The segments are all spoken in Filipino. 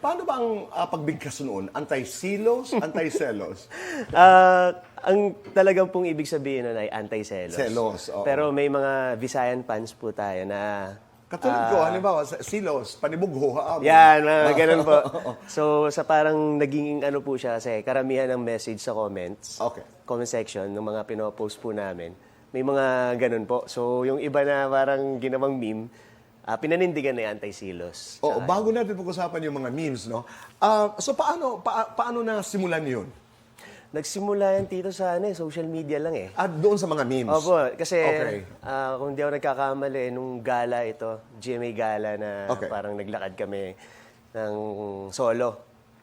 Paano ba ang ah, pagbigkas noon? Anti-silos, anti-selos? Ah, ang talagang pong ibig sabihin nun ay anti-selos. Selos, oo. Pero may mga Visayan fans po tayo na... Katulad ko, halimbawa, sa silos, panibugho, haamon. Yan, mga ganun po. So, sa parang naging ano po siya kasi karamihan ng message sa comments, Okay. comment section ng mga pinopost po namin, may mga ganun po. So, yung iba na parang ginawang meme, ah, pinanindigan na yung anti-silos. Oo, bago natin pag-usapan yung mga memes, no? Ah, so paano pa- paano na simulan yun? Nagsimula yan tito sa ano, eh, social media lang eh. At doon sa mga memes. Opo, kasi Okay. ah, kung di ako nagkakamali, nung gala ito, GMA gala na Okay. parang naglakad kami ng solo.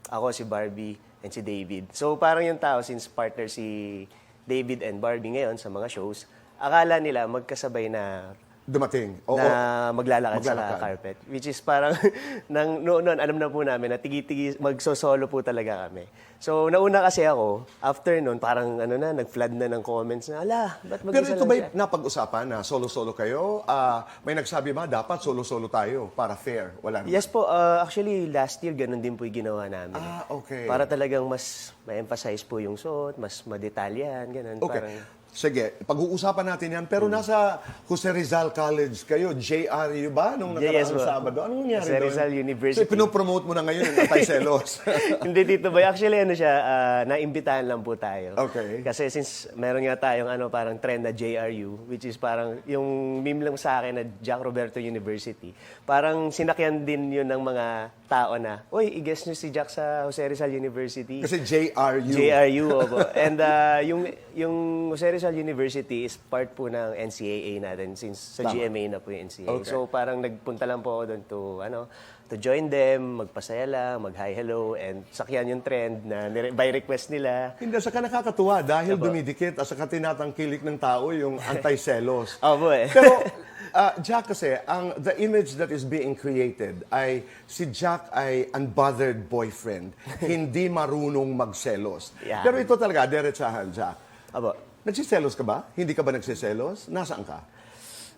Ako, si Barbie, and si David. So parang yung tao, since partner si David and Barbie ngayon sa mga shows, akala nila magkasabay na Dumating. Oo. na maglalakad, Maglalakad. sa carpet. Which is parang, nang, noon, noon, alam na po namin na tigi-tigi, magso-solo po talaga kami. So, nauna kasi ako, after noon, parang ano na, nag-flood na ng comments na, ala, ba't mag Pero ito ba'y napag-usapan na solo-solo kayo? Ah, may nagsabi ba, dapat solo-solo tayo para fair? Wala naman. Yes po, uh, actually last year ganun din po yung ginawa namin. Ah, okay. Para talagang mas ma-emphasize po yung suot, mas madetalyan, ganun. Okay. Parang, Sige, pag-uusapan natin yan. Pero nasa Jose Rizal College kayo, JRU ba? Nung nakaraang po. Sabado. Anong nangyari Jose doon? Rizal University. So, pinopromote mo na ngayon yung anti-selos. Hindi dito ba? Actually, ano siya, ah, naimbitahan lang po tayo. Okay. Kasi since meron nga tayong ano, parang trend na JRU, which is parang yung meme lang sa akin na Jack Roberto University, parang sinakyan din yun ng mga tao na, Uy, i-guess nyo si Jack sa Jose Rizal University. Kasi JRU. JRU, opo. And uh, yung, yung Jose Rizal University is part po ng NCAA natin since sa Tama. GMA na po yung NCAA. Okay. So parang nagpunta lang po ako doon to, ano, to join them, magpasaya lang, mag-hi, hello, and sakyan yung trend na nire- by request nila. Hindi, saka nakakatuwa dahil dumidikit at saka tinatangkilik ng tao yung anti-selos. Opo eh. Pero, ah, Jack kasi, ang, the image that is being created ay si Jack ay unbothered boyfriend, hindi marunong magselos. Yeah. Pero ito talaga, diretsahan, Jack. Opo. Nagsiselos ka ba? Hindi ka ba nagsiselos? Nasaan ka?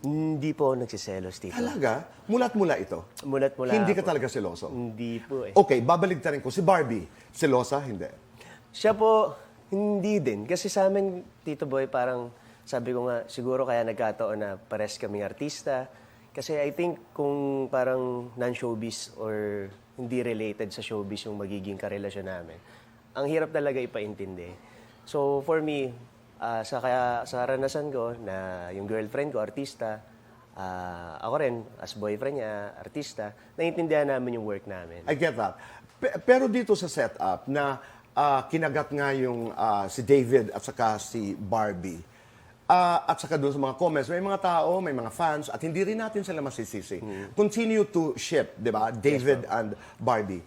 Hindi po ako nagsiselos dito. Talaga? Mulat mula ito? Mulat-mula Hindi ka ako. talaga seloso? Hindi po eh. Okay, babaligtarin ko. Si Barbie, selosa? Hindi. Siya po, hindi din. Kasi sa amin, Tito Boy, parang sabi ko nga, siguro kaya nagkataon na pares kaming artista. Kasi I think kung parang non-showbiz or hindi related sa showbiz yung magiging karelasyon namin, ang hirap talaga ipaintindi. So for me, ah, sa, kaya, sa karanasan ko na yung girlfriend ko, artista, ah, ako rin, as boyfriend niya, artista, naiintindihan namin yung work namin. I get that. Pe- pero dito sa setup na ah, kinagat nga yung ah, si David at saka si Barbie, ah, at saka doon sa mga comments, may mga tao, may mga fans, at hindi rin natin sila masisisi. Continue to ship, di ba? David and Barbie.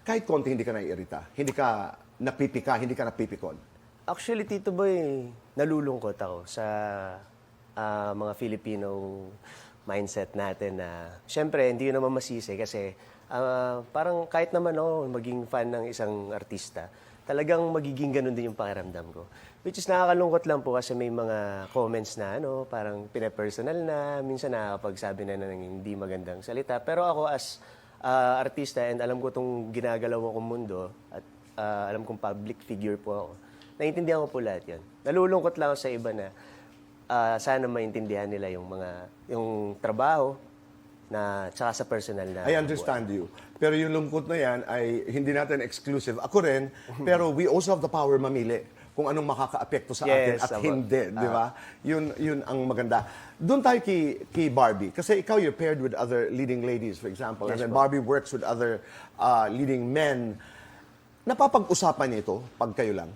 Kahit konti hindi ka naiirita, hindi ka napipika, hindi ka napipikon. Actually, Tito Boy, nalulungkot ako sa ah, mga Filipino mindset natin na, syempre, hindi yun naman masisi kasi ah, parang kahit naman ako maging fan ng isang artista, talagang magiging ganun din yung pakiramdam ko. Which is nakakalungkot lang po kasi may mga comments na ano, parang pinapersonal na, minsan nakakapagsabi na ng hindi magandang salita. Pero ako as ah, artista and alam ko itong ginagalaw akong mundo at ah, alam kong public figure po ako, naiintindihan ko po lahat yan. Nalulungkot lang ako sa iba na ah, sana maintindihan nila yung mga, yung trabaho na tsaka sa personal na I understand you. Pero yung lungkot na yan ay hindi natin exclusive. Ako rin, pero we also have the power mamili kung anong makakaapekto sa atin Yes, at aba. hindi, di ba? Yun, yun ang maganda. Doon tayo kay, kay Barbie. Kasi ikaw, you're paired with other leading ladies, for example. and then Barbie works with other uh, leading men. Napapag-usapan niyo ito pag kayo lang?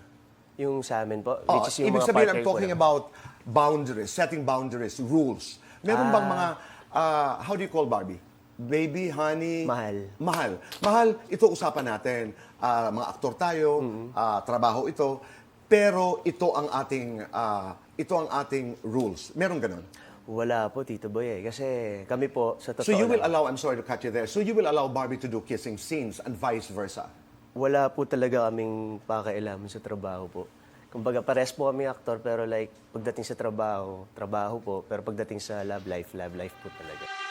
Yung sa amin po, Oh, which is yung ibig mga sabihin, partner I'm ko talking about boundaries, setting boundaries, rules. Meron bang mga, uh, how do you call Barbie? Baby, honey? Mahal. Mahal. Mahal, ito usapan natin. Ah, mga aktor tayo, Mm-hmm. ah, trabaho ito. Pero ito ang ating, ah, ito ang ating rules. Meron ganun. Wala po, Tito Boy eh. Kasi kami po, sa totoo So you will lang, allow, I'm sorry to cut you there, so you will allow Barbie to do kissing scenes and vice versa. Wala po talaga kaming pakailaman sa trabaho po. Kumbaga, pares po kami aktor, pero like, pagdating sa trabaho, trabaho po. Pero pagdating sa love life, love life po talaga.